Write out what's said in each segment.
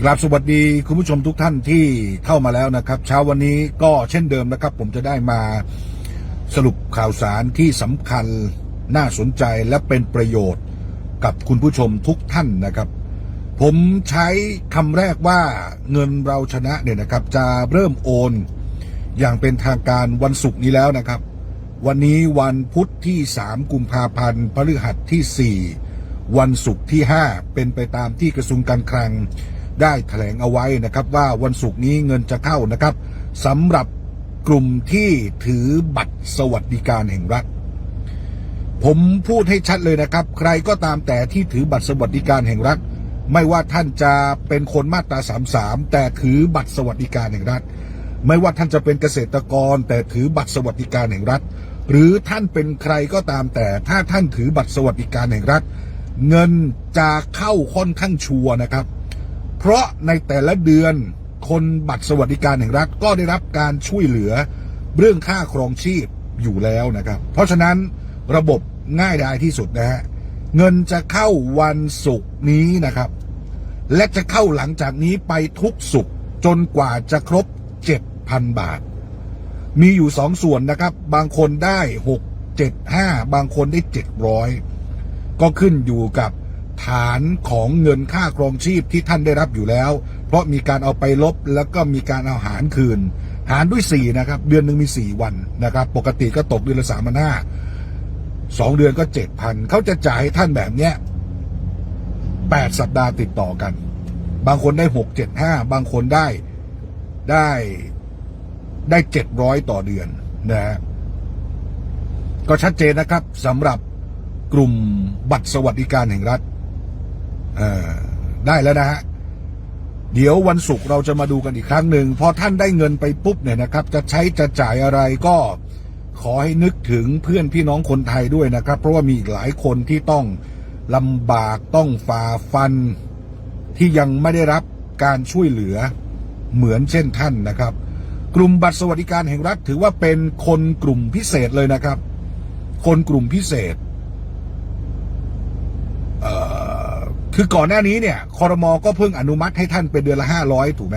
กราบสวัสดีคุณผู้ชมทุกท่านที่เข้ามาแล้วนะครับ เช้าวันนี้ก็เช่นเดิมนะครับ ผมจะได้มาสรุปข่าวสารที่สำคัญน่าสนใจและเป็นประโยชน์กับคุณผู้ชมทุกท่านนะครับ ผมใช้คำแรกว่าเงินเราชนะเนี่ยนะครับ จะเริ่มโอน อย่างเป็นทางการวันศุกร์นี้แล้วนะครับ วันนี้วันพุธที่ 3 กุมภาพันธ์พฤหัสที่ 4 วันศุกร์ที่ 5 เป็นไปตามที่กระทรวงการคลัง ได้แถลงเอาไว้นะครับว่าวันศุกร์นี้เงินจะเข้านะครับสำหรับกลุ่มที่ถือบัตรสวัสดิการแห่งรัฐ ผมพูดให้ชัดเลยนะครับ ใครก็ตามแต่ที่ถือบัตรสวัสดิการแห่งรัฐ ไม่ว่าท่านจะเป็นคนมาตรา33 แต่ถือบัตรสวัสดิการแห่งรัฐ ไม่ว่าท่านจะเป็นเกษตรกร แต่ถือบัตรสวัสดิการแห่งรัฐ หรือท่านเป็นใครก็ตามแต่ ถ้าท่านถือบัตรสวัสดิการแห่งรัฐ เงินจะเข้าค่อนข้างชัวนะครับ เพราะในแต่ละเดือนคนบัตรสวัสดิการแห่งรัฐก็ได้รับการช่วยเหลือเรื่องค่าครองชีพอยู่แล้วนะครับ เพราะฉะนั้นระบบง่ายดายที่สุดนะฮะเงินจะเข้าวันศุกร์นี้นะครับ และจะเข้าหลังจากนี้ไปทุกศุกร์จนกว่าจะครบ 7,000 บาท มีอยู่สองส่วนนะครับ บางคนได้ 6 7 5 บางคนได้ 700 ก็ขึ้นอยู่กับ ฐานของเงินค่าครองชีพที่ท่านได้รับอยู่แล้ว เพราะมีการเอาไปลบแล้วก็มีการเอาหารคืน หารด้วย 4 นะครับ เดือนหนึ่งมี 4 วันนะครับ ปกติก็ตกเดือนละสามพันห้าสองเดือนก็เจ็ดพันเขาจะจ่ายให้ท่านแบบเนี้ยแปดสัปดาห์ติดต่อกัน บางคนได้หกเจ็ดห้าบางคนได้ได้ได้เจ็ดร้อยต่อเดือนนะฮะก็ชัดเจนนะครับสำหรับกลุ่มบัตรสวัสดิการแห่งรัฐ ได้แล้วนะฮะเดี๋ยววันศุกร์เราจะมาดูกันอีกครั้งหนึ่งพอท่านได้เงินไปปุ๊บเนี่ยนะครับ จะใช้จะจ่ายอะไรก็ขอให้นึกถึงเพื่อนพี่น้องคนไทยด้วยนะครับ เพราะว่ามีอีกหลายคนที่ต้องลำบากต้องฝ่าฟันที่ยังไม่ได้รับการช่วยเหลือเหมือนเช่นท่านนะครับ กลุ่มบัตรสวัสดิการแห่งรัฐถือว่าเป็นคนกลุ่มพิเศษเลยนะครับ คนกลุ่มพิเศษเอ่อ คือก่อนหน้านี้เนี่ยคอรมอก็เพิ่งอนุมัติให้ท่านเป็นเดือนละห้าร้อยถูกไหม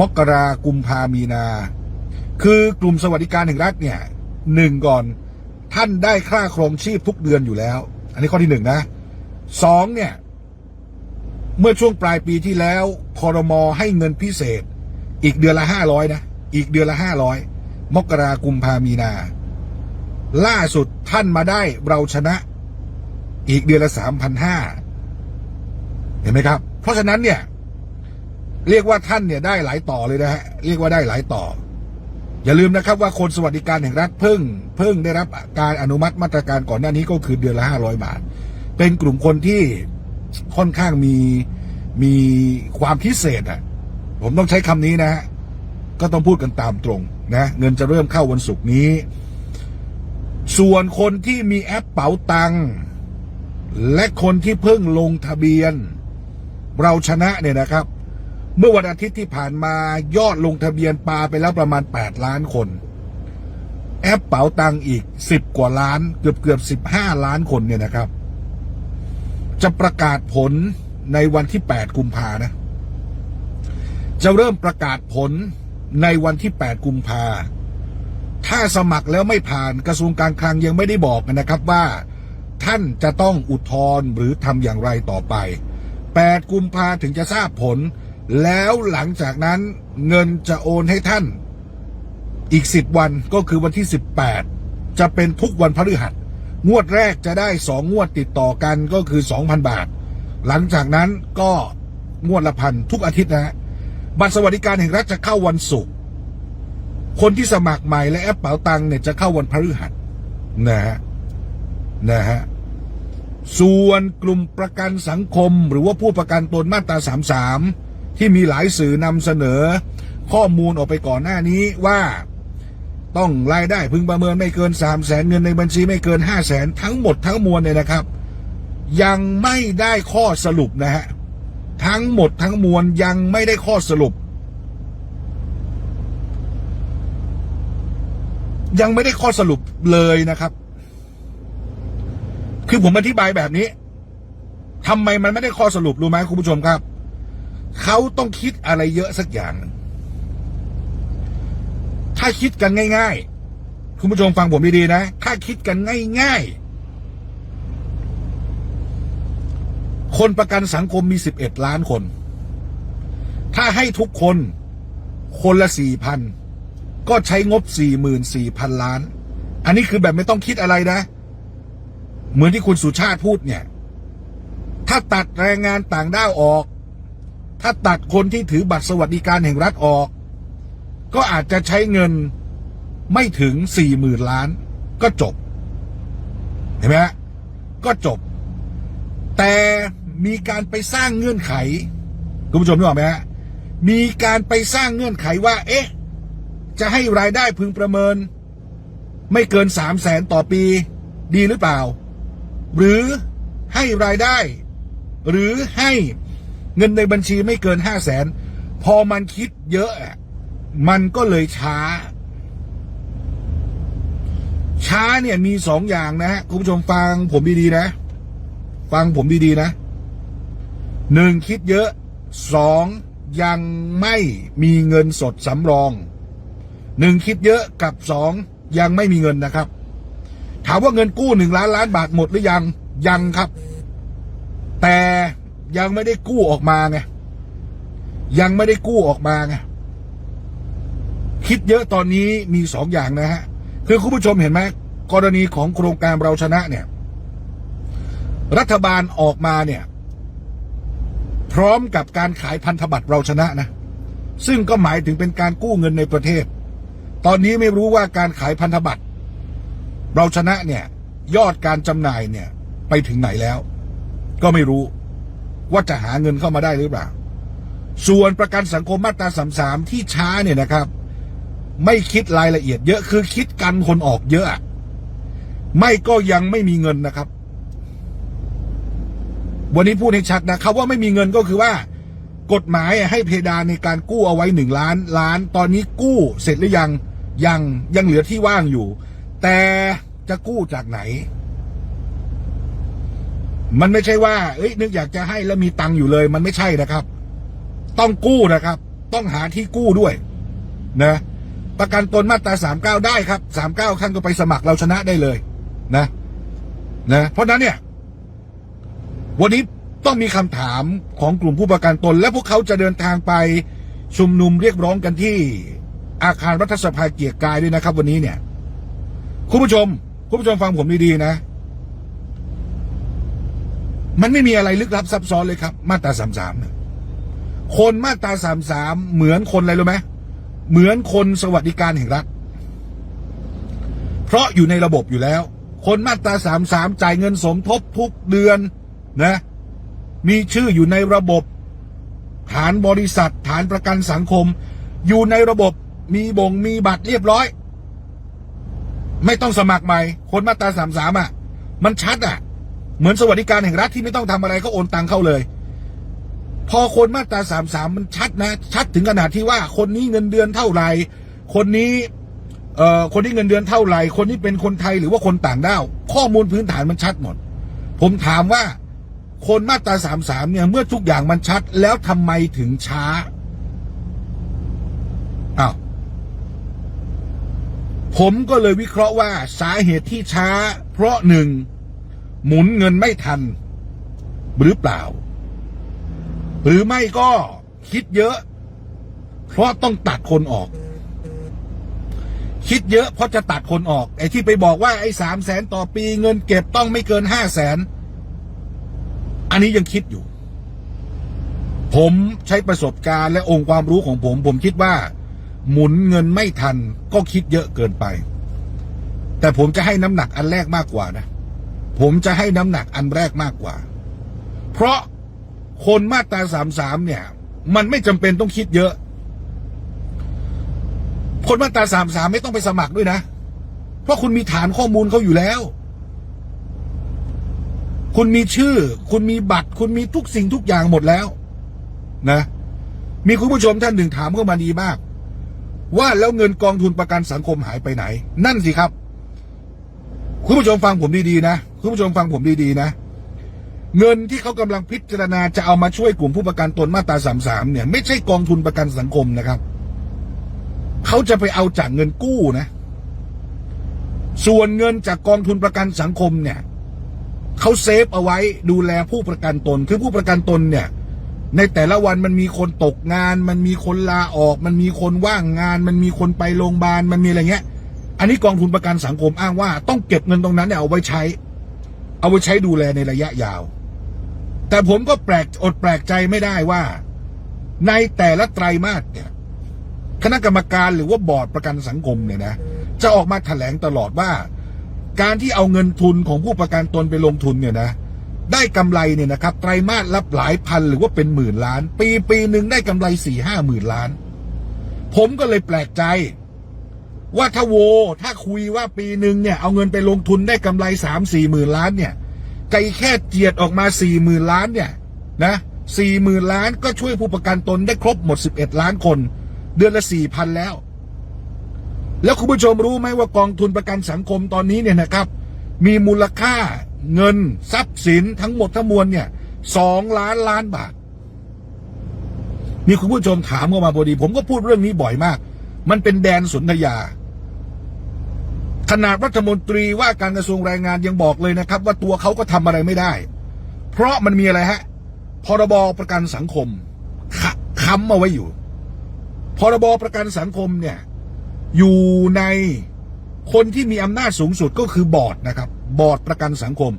มกรากุมภามีนา คือกลุ่มสวัสดิการแห่งรัฐเนี่ยหนึ่งก่อนท่านได้ค่าครองชีพทุกเดือนอยู่แล้ว อันนี้ข้อที่หนึ่งนะสองเนี่ย เมื่อช่วงปลายปีที่แล้วคอรมอให้เงินพิเศษ อีกเดือนละห้าร้อยนะอีกเดือนละห้าร้อยมกรากุมภามีนา ล่าสุดท่านมาได้เราชนะ อีกเดือนละสามพันห้า ห็นไหมครับ เพราะฉะนั้นเนี่ย เรียกว่าท่านเนี่ยได้หลายต่อเลยนะฮะเรียกว่าได้หลายต่อ อย่าลืมนะครับว่าคนสวัสดิการแห่งรัฐเพิ่ง เพิ่งได้รับการอนุมัติมาตรการก่อนหน้านี้ก็คือเดือนละห้าร้อยบาท เป็นกลุ่มคนที่ค่อนข้างมีมีความพิเศษอะ ผมต้องใช้คำนี้นะฮะก็ต้องพูดกันตามตรงนะเงินจะเริ่มเข้าวันศุกร์นี้ ส่วนคนที่มีแอปเป๋าตังและคนที่เพิ่งลงทะเบียน เราชนะเนี่ยนะครับ เมื่อวันอาทิตย์ที่ผ่านมายอดลงทะเบียนปลาไปแล้วประมาณ 8 ล้านคน แอปเป๋าตังอีก 10 กว่าล้านเกือบเกือบ15 ล้านคนเนี่ยนะครับ จะประกาศผลในวันที่ 8 กุมภานะ จะเริ่มประกาศผลในวันที่ 8 กุมภาถ้าสมัครแล้วไม่ผ่านกระทรวงการคลังยังไม่ได้บอกนะครับว่า ท่านจะต้องอุทธรณ์หรือทำอย่างไรต่อไป 8 กุมภาถึงจะทราบผล แล้วหลังจากนั้นเงินจะโอนให้ท่าน อีก 10 วันก็คือวันที่ 18 จะเป็นทุกวันพฤหัส งวดแรกจะได้ 2 งวดติดต่อกันก็คือ 2,000 บาท หลังจากนั้นก็งวดละพันทุกอาทิตย์นะฮะบัตรสวัสดิการแห่งรัฐจะเข้าวันศุกร์คนที่สมัครใหม่และแอปเป๋าตังเนี่ยจะเข้าวันพฤหัสนะฮะนะฮะ ส่วนกลุ่มประกันสังคม หรือว่าผู้ประกันตนมาตรา 33 ที่มีหลายสื่อนำเสนอ ข้อมูลออกไปก่อนหน้านี้ว่า ต้องรายได้พึงประเมินไม่เกิน 3 0 0แสนเงินในบัญชีไม่เกิน 5 0 0แสนทั้งหมดทั้งมวลเนี่ยนะครับ ยังไม่ได้ข้อสรุปนะฮะทั้งหมดทั้งมวลยังไม่ได้ข้อสรุป ยังไม่ได้ข้อสรุปเลยนะครับ คือผมอธิบายแบบนี้ทำไมมันไม่ได้ข้อสรุปรู้ไหมคุณผู้ชมครับ เขาต้องคิดอะไรเยอะสักอย่าง ถ้าคิดกันง่าย ๆ คุณผู้ชมฟังผมดีๆนะ ถ้าคิดกันง่ายๆ คนประกันสังคมมี11ล้านคน ถ้าให้ทุกคนคนละ4,000ก็ใช้งบ44,000ล้าน อันนี้คือแบบไม่ต้องคิดอะไรนะ เหมือนที่คุณสุชาติพูดเนี่ย ถ้าตัดแรงงานต่างด้าวออก ถ้าตัดคนที่ถือบัตรสวัสดิการแห่งรัฐออก ก็อาจจะใช้เงินไม่ถึงสี่หมื่นล้าน ก็จบ เห็นไหมฮะก็จบ แต่มีการไปสร้างเงื่อนไข คุณผู้ชมนึกออกไหมฮะมีการไปสร้างเงื่อนไขว่า เอ๊ะ จะให้รายได้พึงประเมิน ไม่เกินสามแสนต่อปี ดีหรือเปล่า หรือให้รายได้ หรือให้เงินในบัญชีไม่เกินห้าแสนพอมันคิดเยอะมันก็เลยช้า ช้าเนี่ยมีสองอย่างนะฮะคุณผู้ชมฟังผมดีๆนะ ฟังผมดีๆนะหนึ่งคิดเยอะสองยังไม่มีเงินสดสำรองหนึ่งคิดเยอะกับสองยังไม่มีเงินนะครับ ถามว่าเงินกู้หนึ่งล้านล้านบาทหมดหรือยังยังครับ แต่ยังไม่ได้กู้ออกมาไงยังไม่ได้กู้ออกมาไงคิดเยอะตอนนี้มีสองอย่างนะฮะคือคุณผู้ชมเห็นไหมกรณีของโครงการเราชนะเนี่ย รัฐบาลออกมาเนี่ย พร้อมกับการขายพันธบัตรเราชนะนะ ซึ่งก็หมายถึงเป็นการกู้เงินในประเทศ ตอนนี้ไม่รู้ว่าการขายพันธบัตร เราชนะเนี่ย ยอดการจำหน่ายเนี่ย ไปถึงไหนแล้ว ก็ไม่รู้ ว่าจะหาเงินเข้ามาได้หรือเปล่า ส่วนประกันสังคมมาตราสามสามที่ช้าเนี่ยนะครับ ไม่คิดรายละเอียดเยอะคือคิดกันคนออกเยอะ ไม่ก็ยังไม่มีเงินนะครับ วันนี้พูดให้ชัดนะคำว่าไม่มีเงินก็คือว่ากฎหมายให้เพดานในการกู้เอาไว้หนึ่งล้านล้าน ตอนนี้กู้เสร็จหรือยังยังยังเหลือที่ว่างอยู่ แต่จะกู้จากไหน มันไม่ใช่ว่า เอ้ยนึกอยากจะให้แล้วมีตังค์อยู่เลย มันไม่ใช่นะครับ ต้องกู้นะครับ ต้องหาที่กู้ด้วย นะ ประกันตนมาตราสามเก้าได้ครับสามเก้าขั้นก็ไปสมัครเราชนะได้เลย นะ นะ เพราะฉะนั้นเนี่ย วันนี้ต้องมีคำถามของกลุ่มผู้ประกันตน และพวกเขาจะเดินทางไปชุมนุมเรียกร้องกันที่อาคารรัฐสภาเกียรติกายด้วยนะครับ วันนี้เนี่ย คุณผู้ชม คุณผู้ชมฟังผมดีๆนะ มันไม่มีอะไรลึกลับซับซ้อนเลยครับ มาตราสามสามคนมาตราสามสามเหมือนคนอะไรรู้ไหมเหมือนคนสวัสดิการแห่งรัฐ เพราะอยู่ในระบบอยู่แล้ว คนมาตราสามสามจ่ายเงินสมทบทุกเดือนนะ มีชื่ออยู่ในระบบ ฐานบริษัท ฐานประกันสังคม อยู่ในระบบมีบ่งมีบัตรเรียบร้อย ไม่ต้องสมัครใหม่ คนมาตราสามสามอะ มันชัดอะ เหมือนสวัสดิการแห่งรัฐที่ไม่ต้องทำอะไรก็โอนตังเข้าเลย พอคนมาตราสามสามมันชัดนะ ชัดถึงขนาดที่ว่าคนนี้เงินเดือนเท่าไหร่คนนี้เอ่อคนที่เงินเดือนเท่าไหร่ คนนี้เป็นคนไทยหรือว่าคนต่างด้าว ข้อมูลพื้นฐานมันชัดหมด ผมถามว่าคนมาตราสามสามเนี่ย เมื่อทุกอย่างมันชัดแล้วทำไมถึงช้า อ้าว ผมก็เลยวิเคราะห์ว่าสาเหตุที่ช้า เพราะหนึ่งหมุนเงินไม่ทัน หรือเปล่า หรือไม่ก็คิดเยอะ เพราะต้องตัดคนออก คิดเยอะเพราะจะตัดคนออก ไอ้ที่ไปบอกว่าไอ้สามแสนต่อปีเงินเก็บต้องไม่เกินห้าแสนอันนี้ยังคิดอยู่ ผมใช้ประสบการณ์และองค์ความรู้ของผม ผมคิดว่า หมุนเงินไม่ทัน ก็คิดเยอะเกินไป แต่ผมจะให้น้ำหนักอันแรกมากกว่านะ ผมจะให้น้ำหนักอันแรกมากกว่า เพราะคนมาตราสามสามเนี่ย มันไม่จำเป็นต้องคิดเยอะ คนมาตราสามสามไม่ต้องไปสมัครด้วยนะ เพราะคุณมีฐานข้อมูลเขาอยู่แล้ว คุณมีชื่อ คุณมีบัตร คุณมีทุกสิ่งทุกอย่างหมดแล้ว นะ มีคุณผู้ชมท่านหนึ่งถามเข้ามาดีมาก ว่าแล้วเงินกองทุนประกันสังคมหายไปไหน นั่นสิครับ คุณผู้ชมฟังผมดีๆนะ คุณผู้ชมฟังผมดีๆนะ เงินที่เขากำลังพิจารณาจะเอามาช่วยกลุ่มผู้ประกันตนมาตราสามสามเนี่ย ไม่ใช่กองทุนประกันสังคมนะครับ เขาจะไปเอาจากเงินกู้นะ ส่วนเงินจากกองทุนประกันสังคมเนี่ยเขาเซฟเอาไว้ดูแลผู้ประกันตน คือผู้ประกันตนเนี่ย ในแต่ละวันมันมีคนตกงาน มันมีคนลาออก มันมีคนว่างงาน มันมีคนไปโรงพยาบาลมันมีอะไรเงี้ย อันนี้กองทุนประกันสังคมอ้างว่าต้องเก็บเงินตรงนั้นเนี่ยเอาไว้ใช้ เอาไว้ใช้ดูแลในระยะยาว แต่ผมก็แปลกอดแปลกใจไม่ได้ว่า ในแต่ละไตรมาสเนี่ยคณะกรรมการหรือว่าบอร์ดประกันสังคมเนี่ยนะจะออกมาแถลงตลอดว่า การที่เอาเงินทุนของผู้ประกันตนไปลงทุนเนี่ยนะ ได้กำไรเนี่ยนะครับไตรมาสละหลายพันหรือว่าเป็นหมื่นล้าน ปีปีหนึ่งได้กำไรสี่ห้าหมื่นล้าน ผมก็เลยแปลกใจ ว่าถ้าโว ถ้าคุยว่าปีหนึ่งเนี่ยเอาเงินไปลงทุนได้กำไรสามสี่หมื่นล้านเนี่ยไกแค่เจียดออกมาสี่หมื่นล้านเนี่ยนะสี่หมื่นล้านก็ช่วยผู้ประกันตนได้ครบหมดสิบเอ็ดล้านคน เดือนละสี่พันแล้ว แล้วคุณผู้ชมรู้ไหมว่ากองทุนประกันสังคมตอนนี้เนี่ยนะครับ มีมูลค่า เงินทรัพย์สินทั้งหมดทั้งมวลเนี่ยสองล้านล้านบาท มีคุณผู้ชมถามเข้ามาพอดี ผมก็พูดเรื่องนี้บ่อยมาก มันเป็นแดนสนธยา ขนาดรัฐมนตรีว่าการกระทรวงแรงงานยังบอกเลยนะครับ ว่าตัวเขาก็ทำอะไรไม่ได้ เพราะมันมีอะไรฮะพรบประกันสังคมค้ำเอาไว้อยู่พรบประกันสังคมเนี่ย อยู่ใน คนที่มีอำนาจสูงสุดก็คือบอร์ดนะครับบอร์ดประกันสังคม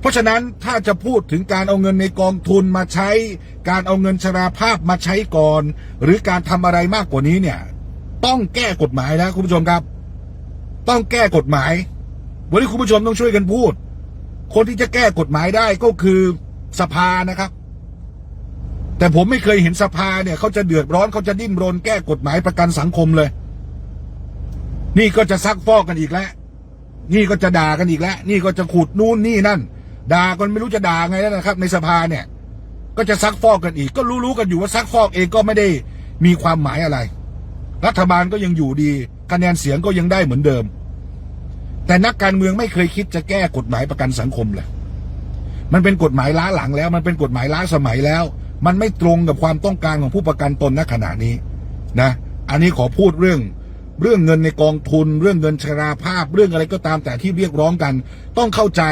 เพราะฉะนั้นถ้าจะพูดถึงการเอาเงินในกองทุนมาใช้ การเอาเงินชราภาพมาใช้ก่อน หรือการทำอะไรมากกว่านี้เนี่ย ต้องแก้กฎหมายนะคุณผู้ชมครับ ต้องแก้กฎหมาย วันนี้คุณผู้ชมต้องช่วยกันพูด คนที่จะแก้กฎหมายได้ก็คือสภานะครับแต่ผมไม่เคยเห็นสภาเนี่ยเขาจะเดือดร้อนเขาจะดิ้นรนแก้กฎหมายประกันสังคมเลย นี่ก็จะซักฟอกกันอีกแล้วนี่ก็จะด่ากันอีกแล้วนี่ก็จะขุดนู่นนี่นั่น ด่ากันไม่รู้จะด่าไงแล้วนะครับ ในสภาเนี่ย ก็จะซักฟอกกันอีก ก็รู้ๆกันอยู่ว่าซักฟอกเองก็ไม่ได้มีความหมายอะไร รัฐบาลก็ยังอยู่ดีคะแนนเสียงก็ยังได้เหมือนเดิม แต่นักการเมืองไม่เคยคิดจะแก้กฎหมายประกันสังคมเลยมันเป็นกฎหมายล้าหลังแล้ว มันเป็นกฎหมายล้าสมัยแล้ว มันไม่ตรงกับความต้องการของผู้ประกันตนณขณะนี้นะ อันนี้ขอพูดเรื่อง เรื่องเงินในกองทุน เรื่องเงินชราภาพ เรื่องอะไรก็ตามแต่ที่เรียกร้องกัน ต้องเข้าใจ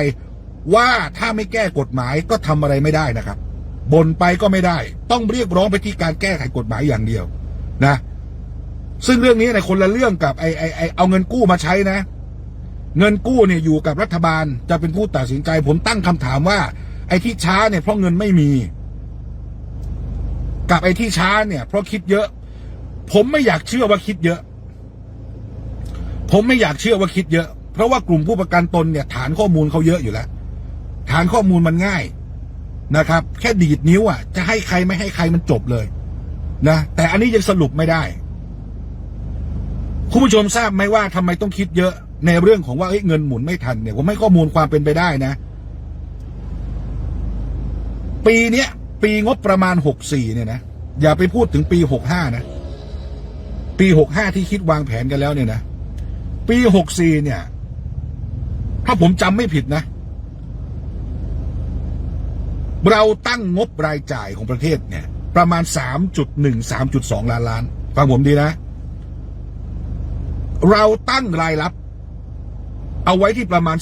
ว่าถ้าไม่แก้กฎหมายก็ทำอะไรไม่ได้นะครับบ่นไปก็ไม่ได้ ต้องเรียกร้องไปที่การแก้ไขกฎหมายอย่างเดียวนะ ซึ่งเรื่องนี้ในคนละเรื่องกับไอไอไอเอาเงินกู้มาใช้นะ เงินกู้เนี่ยอยู่กับรัฐบาลจะเป็นผู้ตัดสินใจ ผมตั้งคำถามว่า ไอ้ที่ช้าเนี่ยเพราะเงินไม่มี กับไอ้ที่ช้าเนี่ย เพราะคิดเยอะ ผมไม่อยากเชื่อว่าคิดเยอะ ผมไม่อยากเชื่อว่าคิดเยอะ เพราะว่ากลุ่มผู้ประกันตนเนี่ย ฐานข้อมูลเขาเยอะอยู่แล้ว ฐานข้อมูลมันง่ายนะครับ แค่ดีดนิ้วอะ จะให้ใครไม่ให้ใครมันจบเลยนะแต่อันนี้ยังสรุปไม่ได้ คุณผู้ชมทราบไหมว่าทำไมต้องคิดเยอะในเรื่องของว่าเเงินหมุนไม่ทันเนี่ยผมให้ข้อมูลความเป็นไปได้นะ ปีเนี้ยปีงบประมาณหกสี่เนี่ยนะอย่าไปพูดถึงปีหกห้านะ ปีหกห้าที่คิดวางแผนกันแล้วเนี่ยนะ ปีหกสี่เนี่ย ถ้าผมจำไม่ผิดนะ เราตั้งงบรายจ่ายของประเทศเนี่ย ประมาณสามจุดหนึ่งสามจุดสองล้านล้านฟังผมดีนะ เราตั้งรายรับ เอาไว้ที่ประมาณ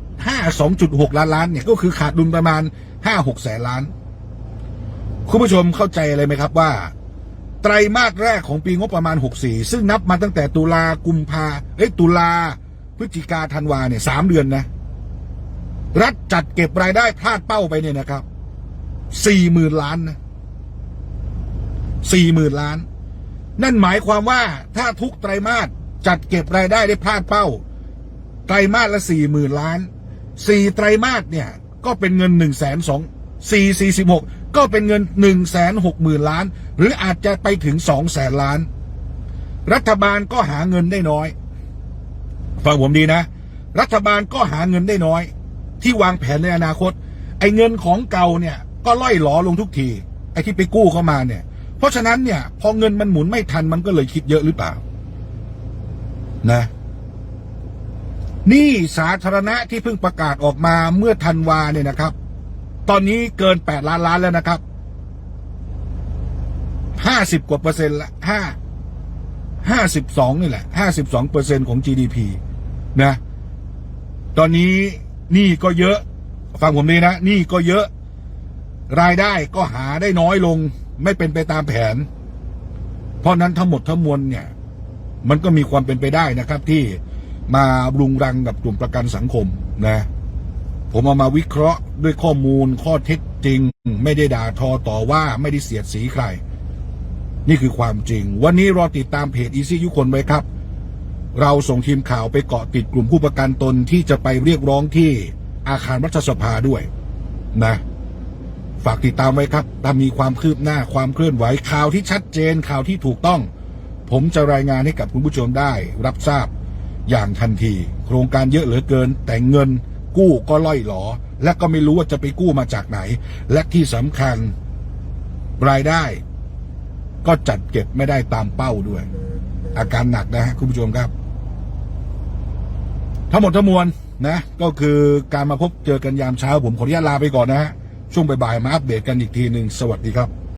2.5 2.6ล้านล้านเนี่ยก็คือขาดดุลประมาณ5-6แสนล้าน คุณผู้ชมเข้าใจอะไรไหมครับว่า ไตรมาสแรกของปีงบประมาณ 64 ซึ่งนับมาตั้งแต่ตุลากุมภาเอ้ยตุลาพฤศจิกาธันวาเนี่ยสามเดือนนะ รัฐจัดเก็บรายได้พลาดเป้าไปเนี่ยนะครับสี่หมื่นล้านนะสี่หมื่นล้าน นั่นหมายความว่าถ้าทุกไตรมาสจัดเก็บรายได้ได้พลาดเป้า ไตรมาสละสี่หมื่นล้านสี่ไตรมาสเนี่ยก็เป็นเงินหนึ่งแสนสองสี่สี่สิบหกก็เป็นเงินหนึ่งแสนหกหมื่นล้าน หรืออาจจะไปถึงสองแสนล้าน รัฐบาลก็หาเงินได้น้อย ฟังผมดีนะ รัฐบาลก็หาเงินได้น้อย ที่วางแผนในอนาคต ไอ้เงินของเก่าเนี่ย ก็ล่อยหลอลงทุกที ไอ้ที่ไปกู้เข้ามาเนี่ย เพราะฉะนั้นเนี่ย พอเงินมันหมุนไม่ทันมันก็เลยคิดเยอะหรือเปล่า นะนี่สาธารณะที่เพิ่งประกาศออกมาเมื่อธันวาเนี่ยนะครับ ตอนนี้เกินแปดล้านล้านแล้วนะครับ ห้าสิบกว่าเปอร์เซ็นต์ละห้าห้าสิบสองนี่แหละห้าสิบสองเปอร์เซ็นของ GDP นะ ตอนนี้หนี้ก็เยอะ ฟังผมดีนะหนี้ก็เยอะ รายได้ก็หาได้น้อยลง ไม่เป็นไปตามแผน เพราะนั้นทั้งหมดทั้งมวลเนี่ย มันก็มีความเป็นไปได้นะครับ ที่มารุงรังกับกลุ่มประกันสังคมนะ ผมเอามาวิเคราะห์ด้วยข้อมูลข้อเท็จจริง ไม่ได้ด่าทอต่อว่าไม่ได้เสียดสีใคร นี่คือความจริง วันนี้รอติดตามเพจอีซี่ยุคนไว้ครับ เราส่งทีมข่าวไปเกาะติดกลุ่มผู้ประกันตนที่จะไปเรียกร้องที่อาคารรัฐสภาด้วยนะ ฝากติดตามไว้ครับถ้ามีความคืบหน้าความเคลื่อนไหวข่าวที่ชัดเจนข่าวที่ถูกต้อง ผมจะรายงานให้กับคุณผู้ชมได้ รับทราบอย่างทันที โครงการเยอะเหลือเกิน แต่เงินกู้ก็ล่อยหลอ และก็ไม่รู้ว่าจะไปกู้มาจากไหน และที่สำคัญ รายได้ ก็จัดเก็บไม่ได้ตามเป้าด้วย อาการหนักนะฮะคุณผู้ชมครับ ทั้งหมดทั้งมวลนะ ก็คือการมาพบเจอกันยามเช้าผมขออนุญาตลาไปก่อนนะฮะช่วงบ่ายๆมาอัปเดตกันอีกทีหนึ่งสวัสดีครับ